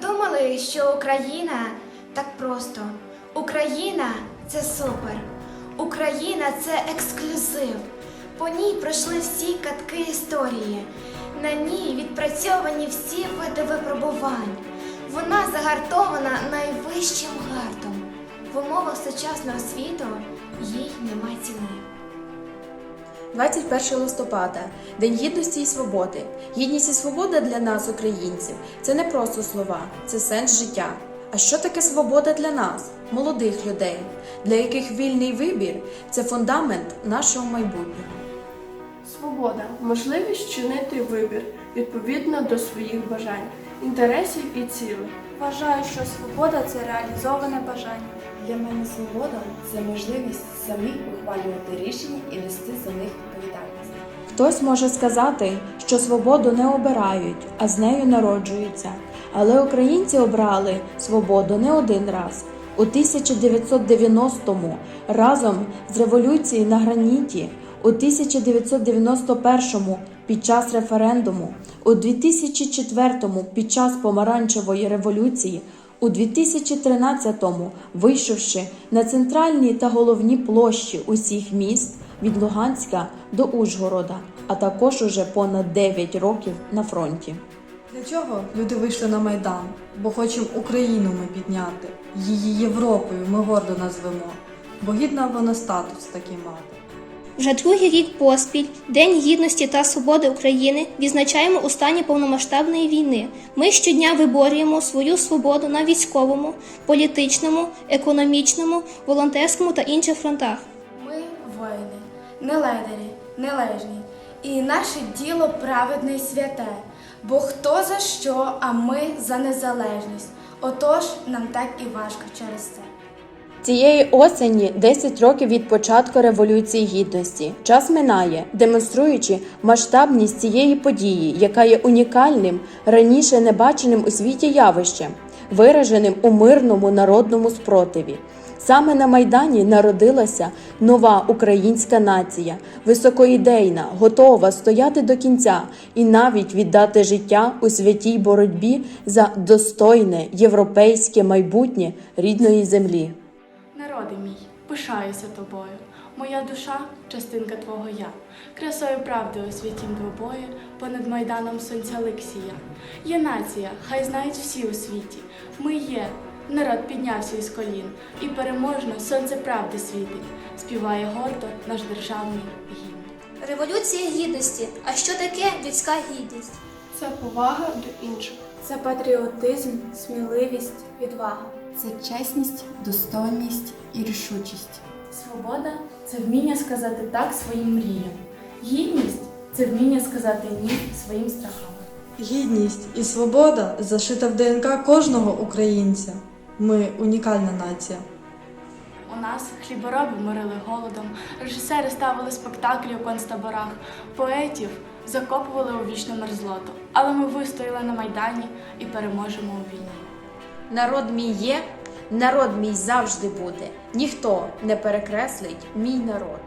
думали, що Україна так просто. Україна це супер. Україна це ексклюзив. По ній пройшли всі катки історії. На ній відпрацьовані всі види випробувань. Вона загартована найвищим гартом. В умовах сучасного світу їй нема ціни. 21 листопада День гідності і свободи. Гідність і свобода для нас, українців, це не просто слова, це сенс життя. А що таке свобода для нас, молодих людей, для яких вільний вибір це фундамент нашого майбутнього? Свобода можливість чинити вибір відповідно до своїх бажань, інтересів і цілей. Вважаю, що свобода це реалізоване бажання. Для мене свобода це можливість самі ухвалювати рішення і нести за них відповідальність. Хтось може сказати, що свободу не обирають, а з нею народжуються. Але українці обрали свободу не один раз. У 1990-му разом з революцією на граніті, у 1991-му під час референдуму, у 2004-му під час помаранчевої революції, у 2013-му вийшовши на центральні та головні площі усіх міст від Луганська до Ужгорода, а також уже понад 9 років на фронті. Для чого люди вийшли на Майдан? Бо хочемо Україну ми підняти. Її Європою ми гордо назвемо, бо гідна вона статус такий мати. Вже другий рік поспіль День гідності та свободи України відзначаємо у стані повномасштабної війни. Ми щодня виборюємо свою свободу на військовому, політичному, економічному, волонтерському та інших фронтах. Ми воїни, не ледарі, нележні, і наше діло праведне й святе. Бо хто за що, а ми за незалежність. Отож нам так і важко через це. Цієї осені 10 років від початку Революції Гідності. Час минає, демонструючи масштабність цієї події, яка є унікальним, раніше небаченим у світі явищем, вираженим у мирному народному спротиві. Саме на Майдані народилася нова українська нація, високоідейна, готова стояти до кінця і навіть віддати життя у святій боротьбі за достойне європейське майбутнє рідної землі. Народи мій, пишаюся тобою. Моя душа частинка твого я. Красою правди у святім двобої, понад майданом сонця Олексія. Є нація, хай знають всі у світі. Ми є. Народ піднявся із колін, і переможно сонце правди світить, співає гордо наш державний гімн. Революція гідності. А що таке людська гідність? Це повага до інших. Це патріотизм, сміливість, відвага. Це чесність, достойність і рішучість. Свобода це вміння сказати так своїм мріям. Гідність це вміння сказати ні своїм страхам. Гідність і свобода зашита в ДНК кожного українця. Ми унікальна нація. У нас хлібороби морили голодом, режисери ставили спектаклі у концтаборах, поетів закопували у вічну мерзлоту. Але ми вистояли на майдані і переможемо у війні. Народ мій є, народ мій завжди буде. Ніхто не перекреслить мій народ.